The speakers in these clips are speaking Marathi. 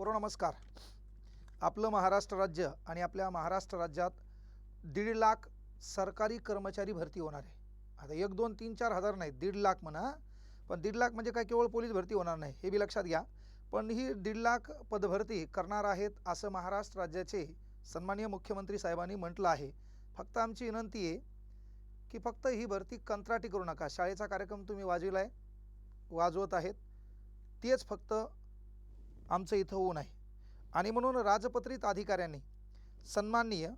पूर्व नमस्कार आपलं महाराष्ट्र राज्य आणि आपल्या महाराष्ट्र राज्यात दीड लाख सरकारी कर्मचारी भरती होणार आहे. आता एक दोन तीन चार हजार नाही दीड लाख म्हणा. पण दीड लाख म्हणजे काय केवळ पोलीस भरती होणार नाही हे बी लक्षात घ्या. पण ही दीड लाख पदभरती करणार आहेत असं महाराष्ट्र राज्याचे सन्माननीय मुख्यमंत्री साहेबांनी म्हटलं आहे. फक्त आमची विनंती आहे की फक्त ही भरती कंत्राटी करू नका. शाळेचा कार्यक्रम तुम्ही वाजविला आहे वाजवत आहेत. तेच फक्त आमचं इथं होऊ नये. आणि म्हणून राजपत्रित अधिकाऱ्यांनी सन्माननीय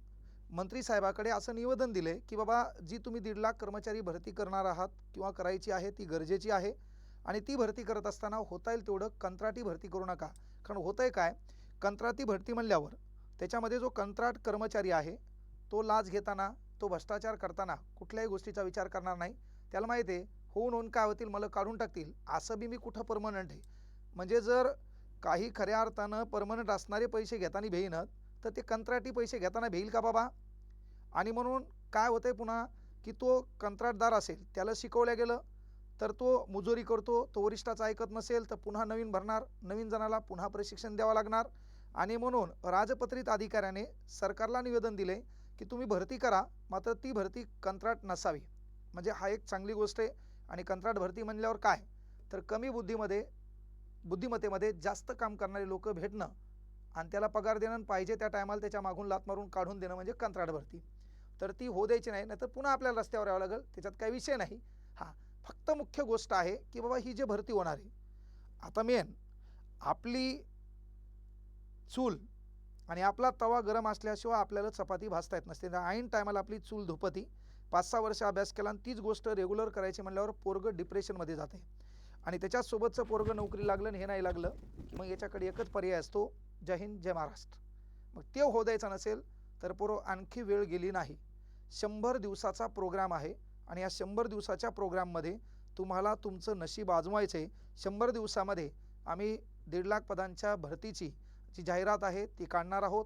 मंत्री साहेबाकडे असं निवेदन दिले की बाबा जी तुम्ही दीड लाख कर्मचारी भरती करणार आहात किंवा करायची आहे ती गरजेची आहे आणि ती भरती करत असताना होता येईल तेवढं कंत्राटी भरती करू नका. कारण होतं आहे काय कंत्राटी भरती म्हणल्यावर त्याच्यामध्ये जो कंत्राट कर्मचारी आहे तो लाच घेताना तो भ्रष्टाचार करताना कुठल्याही गोष्टीचा विचार करणार नाही. त्याला माहिती आहे होऊन होऊन काय होतील मला काढून टाकतील असं बी मी कुठं परमनंट आहे. म्हणजे जर काही खऱ्या अर्थानं परमनंट असणारे पैसे घेताना भेईनत तर ते कंत्राटी पैसे घेताना भेईल का बाबा? आणि म्हणून काय होतं आहे पुन्हा की तो कंत्राटदार असेल त्याला शिकवल्या गेलं तर तो मुजोरी करतो तो वरिष्ठाचा ऐकत नसेल तर पुन्हा नवीन भरणार नवीन जणाला पुन्हा प्रशिक्षण द्यावं लागणार. आणि म्हणून राजपत्रित अधिकाऱ्याने सरकारला निवेदन दिले की तुम्ही भरती करा मात्र ती भरती कंत्राट नसावी. म्हणजे हा एक चांगली गोष्ट आहे. आणि कंत्राट भरती म्हणल्यावर काय? तर कमी बुद्धीमध्ये बुद्धिमत्तेमध्ये जास्त काम करणारे लोक भेटणं आणि त्याला पगार देणं पाहिजे त्या टायमाला त्याच्या मागून लात मारून काढून देणं म्हणजे कंत्राट भरती. तर ती होऊ द्यायची नाही नाहीतर पुन्हा आपल्याला रस्त्यावर यावं लागेल. त्याच्यात काही विषय नाही. हां फक्त मुख्य गोष्ट आहे की बाबा ही जी भरती होणार आहे आता मेन आपली चूल आणि आपला तवा गरम असल्याशिवाय आपल्याला चपाती भाजता येत नसते. ऐन टायमाला आपली चूल धुपती पाच सहा वर्ष अभ्यास केला आणि तीच गोष्ट रेग्युलर करायची म्हणल्यावर पोरगं डिप्रेशनमध्ये जाते. आणि त्याच्यासोबतचं पोरगं नोकरी लागलं आणि हे नाही लागलं की मग याच्याकडे एकच पर्याय असतो जय हिंद जय महाराष्ट्र. मग ते हो द्यायचं नसेल तर पोरं आणखी वेळ गेली नाही. शंभर दिवसाचा प्रोग्राम आहे आणि या शंभर दिवसाच्या प्रोग्राममध्ये तुम्हाला तुमचं नशीब आजमायचं आहे. शंभर दिवसामध्ये आम्ही दीड लाख पदांच्या भरतीची जी जाहिरात आहे ती काढणार आहोत.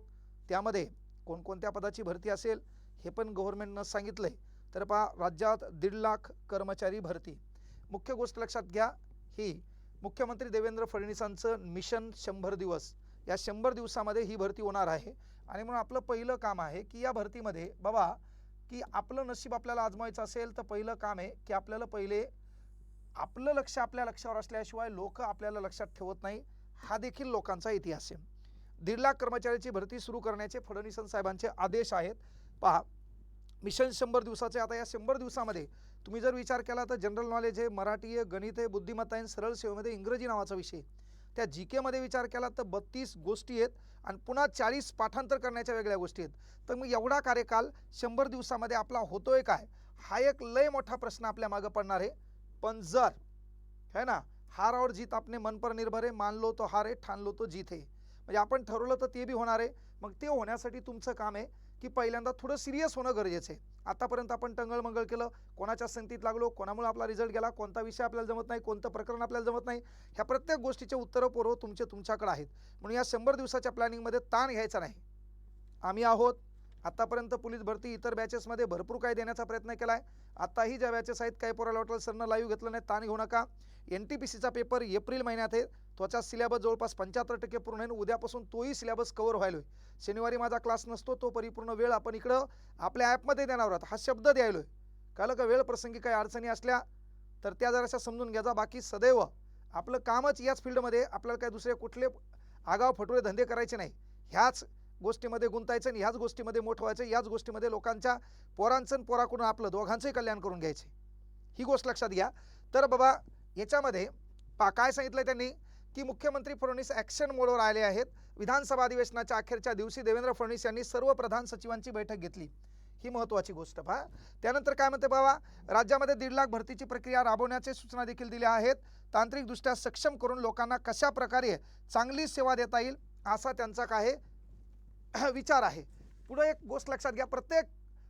त्यामध्ये कोणकोणत्या पदाची भरती असेल हे पण गव्हर्नमेंटनं सांगितलं आहे तर पहा राज्यात दीड लाख कर्मचारी भरती. मुख्य गोष्ट लक्षात घ्या ही मुख्यमंत्री देवेंद्र फडणवीसांचं मिशन शंभर दिवस. या शंभर दिवसामध्ये ही भरती होणार आहे. आणि म्हणून आपलं पहिलं काम आहे की या भरतीमध्ये बाबा की आपलं नशीब आपल्याला आजमायचं असेल तर पहिलं काम आहे की आपल्याला पहिले आपलं लक्ष आपल्या लक्षावर असल्याशिवाय लोक आपल्याला लक्षात ठेवत नाही. हा देखील लोकांचा इतिहास आहे. दीड लाख कर्मचाऱ्याची भरती सुरू करण्याचे फडणवीस साहेबांचे आदेश आहेत. पहा मिशन शंभर दिवसाचे. आता या शंभर दिवसामध्ये तुम्ही जर विचार केला तर जनरल नॉलेज हे मराठी आहे गणित आहे बुद्धिमत्ता आहे सरळ सेवेमध्ये इंग्रजी नावाचा विषय त्या जी केमध्ये विचार केला तर बत्तीस गोष्टी आहेत आणि पुन्हा चाळीस पाठांतर करण्याच्या वेगळ्या गोष्टी आहेत. तर मग एवढा कार्यकाल शंभर दिवसामध्ये आपला होतोय काय? हा एक लय मोठा प्रश्न आपल्या मागं पडणार आहे. पण जर है ना हार और जीत आपने मन पर निर्भर आहे मानलो तो हार आहे ठाणलो तो जीत आहे. म्हणजे आपण ठरवलं तर ते बी होणार आहे. मग ते होण्यासाठी तुमचं काम आहे. की पहिल्यांदा थोडं सिरियस होणं गरजेचं आहे. आतापर्यंत आपण टंगळमंगळ केलं कोणाच्या संगतीत लागलो कोणामुळे आपला रिझल्ट गेला कोणता विषय आपल्याला जमत नाही कोणतं प्रकरण आपल्याला जमत नाही ह्या प्रत्येक गोष्टीचे उत्तरं पूर्व तुमचे तुमच्याकडे आहेत. म्हणून या शंभर दिवसाच्या प्लॅनिंगमध्ये ताण घ्यायचा नाही. आम्ही आहोत आत्तापर्यंत पोलीस भरती इतर बॅचेसमध्ये भरपूर काही देण्याचा प्रयत्न केला आहे आत्ताही ज्या बॅचेस आहेत काही पोराला वाटलं सरनं लाईव्ह घेतलं नाही ताण घेऊ नका. एन टी पी सीचा पेपर एप्रिल महिन्यात आहे. त्वचा सिलेबस जवळपास पंच्याहत्तर टक्के पूर्ण आहे आणि उद्यापासून तोही सिलेबस कवर व्हायलो आहे शनिवारी माझा क्लास नसतो तो परिपूर्ण वेळ आपण इकडं आपल्या ॲपमध्ये देणार आहोत. हा शब्द द्यायलो आहे कळलं का वेळ प्रसंगी काही अडचणी असल्या तर त्या जराशा समजून घ्यायचा बाकी सदैव आपलं कामच याच फील्डमध्ये आपल्याला काय दुसरे कुठले आगाव फटोळे धंदे करायचे नाही. ह्याच गोष्टीमध्ये गुंतायचं आणि ह्याच गोष्टीमध्ये मोठं व्हायचं याच गोष्टीमध्ये लोकांच्या पोरांचं आणि पोराकडून आपलं दोघांचंही कल्याण करून घ्यायचे. ही गोष्ट लक्षात घ्या. तर बाबा याच्यामध्ये पा काय सांगितलं त्यांनी? की मुख्यमंत्री फडणवीस ॲक्शन मोडवर आले आहेत. विधानसभा अधिवेशनाच्या अखेरच्या दिवशी देवेंद्र फडणवीस यांनी सर्व प्रधान सचिवांची बैठक घेतली. ही महत्त्वाची गोष्ट पहा. त्यानंतर काय म्हणते बाबा? राज्यामध्ये दीड लाख भरतीची प्रक्रिया राबवण्याचे सूचना देखील दिल्या आहेत. तांत्रिकदृष्ट्या सक्षम करून लोकांना कशा प्रकारे चांगली सेवा देता येईल असा त्यांचा काय आहे? विचार आहे. पुढे एक गोष्ट लक्षात घ्या. प्रत्येक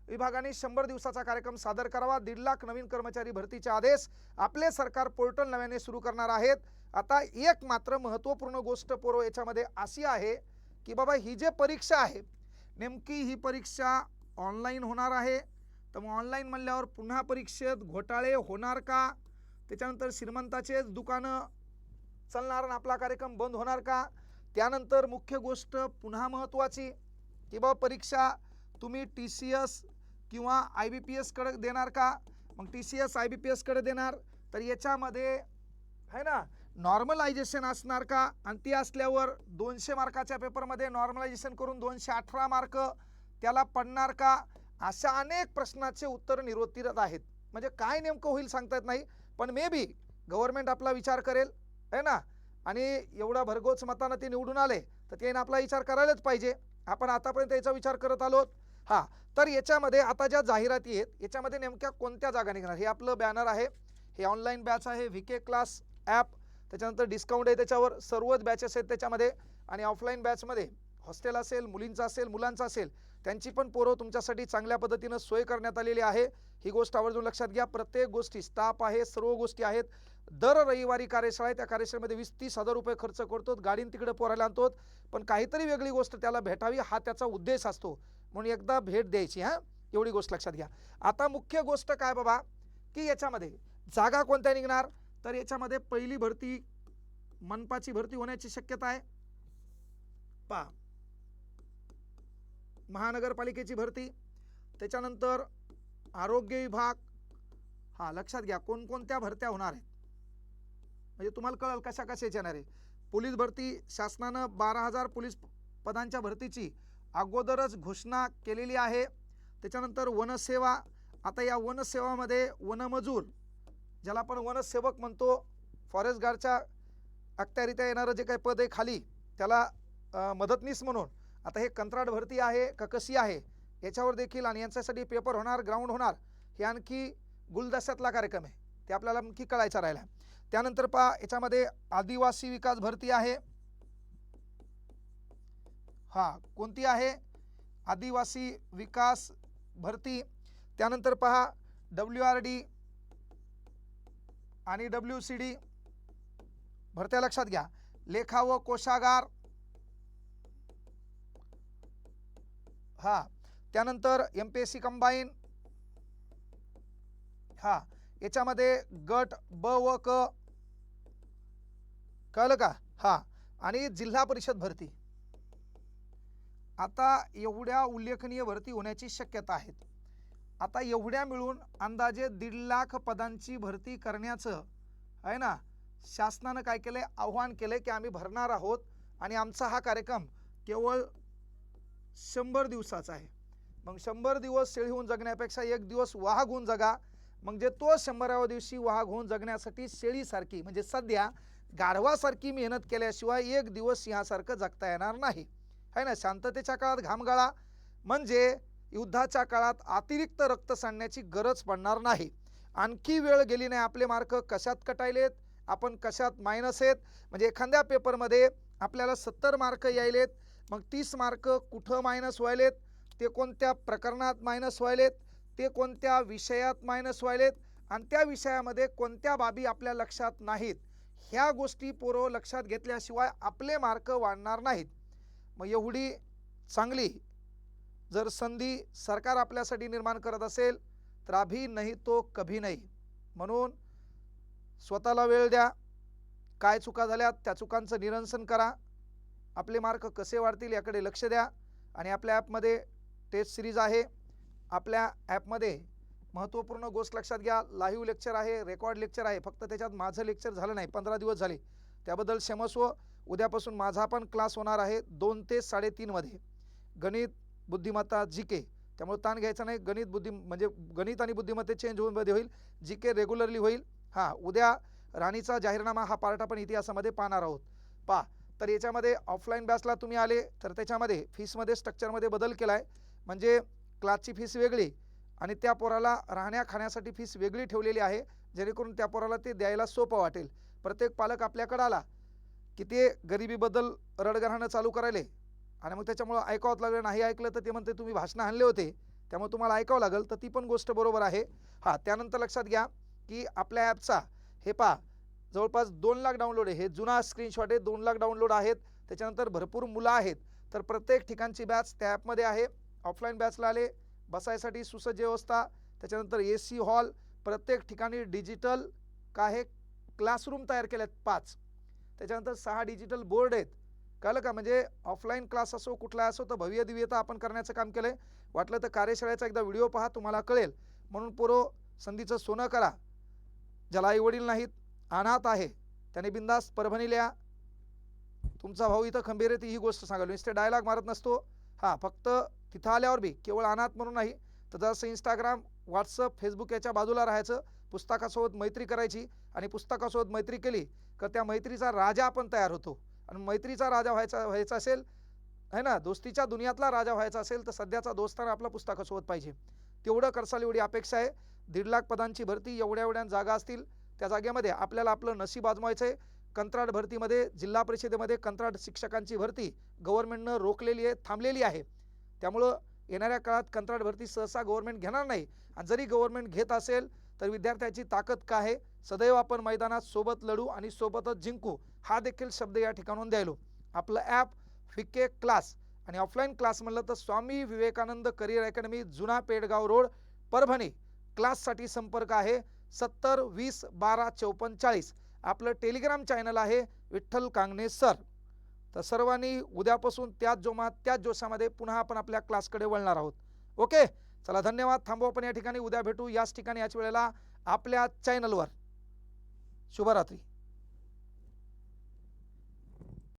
विभागाने शंभर दिवसाचा कार्यक्रम सादर करावा. दीड लाख नवीन कर्मचारी भरतीचे आदेश आपले सरकार पोर्टल नव्याने सुरू करणार आहेत. आता एक मात्र महत्त्वपूर्ण गोष्ट पोरो याच्यामध्ये अशी आहे की बाबा ही जे परीक्षा आहे नेमकी ही परीक्षा ऑनलाईन होणार आहे. तर मग ऑनलाईन म्हणल्यावर पुन्हा परीक्षेत घोटाळे होणार का? त्याच्यानंतर श्रीमंताचेच दुकानं चालणार आणि आपला कार्यक्रम बंद होणार का? त्यानंतर मुख्य गोष्ट पुन्हा महत्त्वाची की बाबा परीक्षा तुम्ही टी सी एस किंवा आय बी पी एसकडे देणार का? मग T C S I B P एसकडे देणार तर याच्यामध्ये है ना नॉर्मलायझेशन असणार का? आणि ती असल्यावर दोनशे मार्काच्या पेपरमध्ये नॉर्मलायझेशन करून दोनशे अठरा मार्क त्याला पडणार का? अशा अनेक प्रश्नाचे उत्तर निरुत्तरच आहेत. म्हणजे काय नेमकं होईल सांगता येत नाही पण मे बी गव्हर्मेंट आपला विचार करेल है ना? आणि एवढा भरघोस मतानं ते निवडून आले तर त्याने आपला विचार करायलाच पाहिजे. आपण आतापर्यंत याचा विचार करत आलो हां तर याच्यामध्ये आता ज्या जाहिराती आहेत याच्यामध्ये नेमक्या कोणत्या जागा निघणार? हे आपलं बॅनर आहे हे ऑनलाईन बॅच आहे व्ही के क्लास ॲप त्याच्यानंतर डिस्काउंट आहे त्याच्यावर सर्वच बॅचेस आहेत त्याच्यामध्ये. आणि ऑफलाईन बॅचमध्ये हॉस्टेल असेल मुलींचं असेल मुलांचं असेल त्यांची पण पोरं तुमच्यासाठी चांगल्या पद्धतीनं सोय करण्यात आलेली आहे. ही गोष्ट आवर्जून लक्षात घ्या. प्रत्येक गोष्टी स्टाफ आहे सर्व गोष्टी आहेत. दर रविवारी कार्यशाळा आहे त्या कार्यशाळेमध्ये वीस तीस हजार रुपये खर्च करतो गाडीन तिकडे पोरायला आणतो पण काहीतरी वेगळी गोष्ट त्याला भेटावी हा त्याचा उद्देश असतो. म्हणून एकदा भेट द्यायची हां? एवढी गोष्ट लक्षात घ्या. आता मुख्य गोष्ट काय बाबा? की याच्यामध्ये जागा कोणत्या निघणार? तर याच्यामध्ये पहिली भरती मनपाची भरती होण्याची शक्यता आहे. पा महानगरपालिकेची भरती. त्याच्यानंतर आरोग्य विभाग. हा लक्षात घ्या कोणकोणत्या भरत्या होणार आहेत? म्हणजे तुम्हाला कळेल कशा कशाची येणार आहे. पोलीस भरती शासनानं बारा हजार पोलीस पदांच्या भरतीची अगोदरच घोषणा केलेली आहे. त्याच्यानंतर वनसेवा आता या वनसेवामध्ये वनमजूर ज्याला आपण वनसेवक म्हणतो फॉरेस्ट गार्डच्या अखत्यारित्या येणारं जे काही पद आहे खाली त्याला मदतनीस म्हणून. आता हे कंत्राट भरती आहे का कशी आहे याच्यावर देखील आणि यांच्यासाठी पेपर होणार ग्राउंड होणार हे आणखी गुलदस्त्यातला कार्यक्रम आहे. ते आपल्याला आणखी कळायचा राहिला त्यानंतर पहा याच्यामध्ये आदिवासी विकास भरती आहे. हा कोणती आहे? आदिवासी विकास भरती. त्यानंतर पहा डब्ल्यू आर डी आणि डब्ल्यू सी डी भरत्या लक्षात घ्या. लेखा व कोशागार हा त्यानंतर M P S C combine हा याच्यामध्ये गट ब व क. कळलं का? हा. आणि जिल्हा परिषद भरती. आता एवढ्या उल्लेखनीय भरती होण्याची शक्यता आहेत आता एवढ्या मिळून अंदाजे दीड लाख पदांची भरती करण्याचं आहे ना? शासनानं काय केलंय? आव्हान केलंय की आम्ही भरणार आहोत आणि आमचा हा कार्यक्रम केवळ शंभर दिवसाचा आहे. मग शंभर दिवस शेळी होऊन जगण्यापेक्षा एक दिवस वाघ होऊन जगा. मग जे तो शंभराव्या दिवशी वाघ होऊन जगण्यासाठी शेळीसारखी म्हणजे सध्या गाढवासारखी मेहनत केल्याशिवाय एक दिवस सिंहासारखं जगता येणार नाही. है ना? शांततेच्या काळात घामगाळा म्हणजे युद्धाच्या काळात अतिरिक्त रक्त सांडण्याची गरज पडणार नाही. आणखी वेळ गेली नाही आपले मार्क कशात कटायलेत? आपण कशात मायनस आहेत? म्हणजे एखाद्या पेपरमध्ये आपल्याला सत्तर मार्क यायलेत मग तीस मार्क कुठं मायनस व्हायलेत? ते कोणत्या प्रकरणात मायनस व्हायलेत? ते कोणत्या विषयात मायनस व्हायलेत आणि त्या विषयामध्ये कोणत्या बाबी आपल्या लक्षात नाहीत ह्या गोष्टी पोरं लक्षात घेतल्याशिवाय आपले मार्क वाढणार नाहीत. मग एवढी चांगली जर संधी सरकार आपल्यासाठी निर्माण करत असेल तर अभी नाही तो कभी नाही. म्हणून स्वतःला वेळ द्या काय चुका झाल्यात त्या चुकांचं निरंसन करा. आपले मार्क कसे वाढतील याकडे लक्ष द्या आणि आपल्या ॲपमध्ये टेस्ट सिरीज आहे. आपल्या ॲपमध्ये महत्त्वपूर्ण गोष्ट लक्षात घ्या. लाईव्ह लेक्चर आहे रेकॉर्ड लेक्चर आहे. फक्त त्याच्यात माझं लेक्चर झालं नाही पंधरा दिवस झाले. त्याबद्दल क्षमस्व. उद्यापासून माझा पण क्लास होणार आहे दोन ते साडेतीनमध्ये गणित बुद्धिमत्ता जी के त्यामुळे ताण घ्यायचा नाही. गणित बुद्धी म्हणजे गणित आणि बुद्धिमत्ते चेंज होऊन मध्ये होईल. जी के रेग्युलरली होईल. हां उद्या राणीचा जाहीरनामा हा पार्ट आपण इतिहासामध्ये पाहणार आहोत. पा तर याच्यामध्ये ऑफलाईन बॅचला तुम्ही आले तर त्याच्यामध्ये फीसमध्ये स्ट्रक्चरमध्ये बदल केला आहे म्हणजे क्लासची फीस वेगळी आणि त्या पोराला राहण्या खाण्यासाठी फीस वेगळी ठेवलेली आहे जेणेकरून त्या पोराला ते द्यायला सोपं वाटेल. प्रत्येक पालक आपल्याकडं आला की ते गरिबीबद्दल रडगराहणं चालू करायले आणि मग त्याच्यामुळं ऐकावंच लागलं. नाही ऐकलं तर ते म्हणते तुम्ही भाषणं आणले होते त्यामुळे तुम्हाला ऐकावं लागेल. तर ती पण गोष्ट बरोबर आहे. हां त्यानंतर लक्षात घ्या की आपल्या ॲपचा हे पहा जवळपास दोन लाख डाउनलोड आहे. हे जुना स्क्रीनशॉट आहे दोन लाख डाउनलोड आहेत. त्याच्यानंतर भरपूर मुलं आहेत. तर प्रत्येक ठिकाणची बॅच त्या ॲपमध्ये आहे. ऑफलाईन बॅचला आले. बसायसाठी सुसज्ज व्यवस्था. त्याच्यानंतर ए सी हॉल. प्रत्येक ठिकाणी डिजिटल काय हे क्लासरूम तयार केल्यात पाच. त्याच्यानंतर सहा डिजिटल बोर्ड आहेत. कळलं का? म्हणजे ऑफलाईन क्लास असो कुठला असो तर भव्य दिव्यता आपण करण्याचं काम केलं आहे वाटलं तर कार्यशाळेचा एकदा व्हिडिओ पहा तुम्हाला कळेल. म्हणून पुरो संधीचं सोनं करा. ज्याला आईवडील नाहीत अनाथ आहे. त्याने बिंदास परभणी लिहा. तुमचा भाऊ इथं खंबीर येते ही गोष्ट सांगाल नुसते डायलॉग मारत नसतो. हां फक्त तिथं आल्यावर बी केवळ अनाथ म्हणून नाही तर जसं इंस्टाग्राम व्हॉट्सअप फेसबुक याच्या बाजूला राहायचं. पुस्तकासोबत मैत्री करायची आणि पुस्तकासोबत मैत्री केली तर त्या मैत्रीचा राजा आपण तयार होतो. आणि मैत्रीचा राजा व्हायचा व्हायचा असेल है ना दोस्तीच्या दुनियातला राजा व्हायचा असेल तर सध्याचा दोस्ताना आपला पुस्तकासोबत पाहिजे. तेवढं करसाल एवढी अपेक्षा आहे. दीड लाख पदांची भरती एवढ्या एवढ्या जागा असतील त्या जागेमध्ये आपल्याला आपलं नशीब आजमायचं आहे कंत्राट भरतीमध्ये जिल्हा परिषदेमध्ये कंत्राट शिक्षकांची भरती गव्हर्नमेंटनं रोखलेली आहे थांबलेली आहे. त्यामुळं येणाऱ्या काळात कंत्राट भरती सहसा गव्हर्नमेंट घेणार नाही. आणि जरी गव्हर्नमेंट घेत असेल तर विद्यार्थ्याची ताकद काय आहे? सदैव आपण मैदानात सोबत लढू आणि सोबतच जिंकू हा देखील शब्द या ठिकाणून द्यायलो. आपलं ॲप फिके क्लास आणि ऑफलाईन क्लास म्हणलं तर स्वामी विवेकानंद करिअर अकॅडमी जुना पेडगाव रोड परभणी. क्लाससाठी संपर्क आहे सत्तर वीस बारा चौपन्न चाळीस. आपलं टेलिग्राम चॅनल आहे विठ्ठल कांगणे सर तर सर्वांनी उद्यापासून त्याच जोमात त्याच जोशामध्ये पुन्हा आपण आपल्या क्लासकडे वळणार आहोत. ओके? चला धन्यवाद. थांबू आपण या ठिकाणी. उद्या भेटू याच ठिकाणी याच वेळेला आपल्या चॅनलवर. शुभरात्री.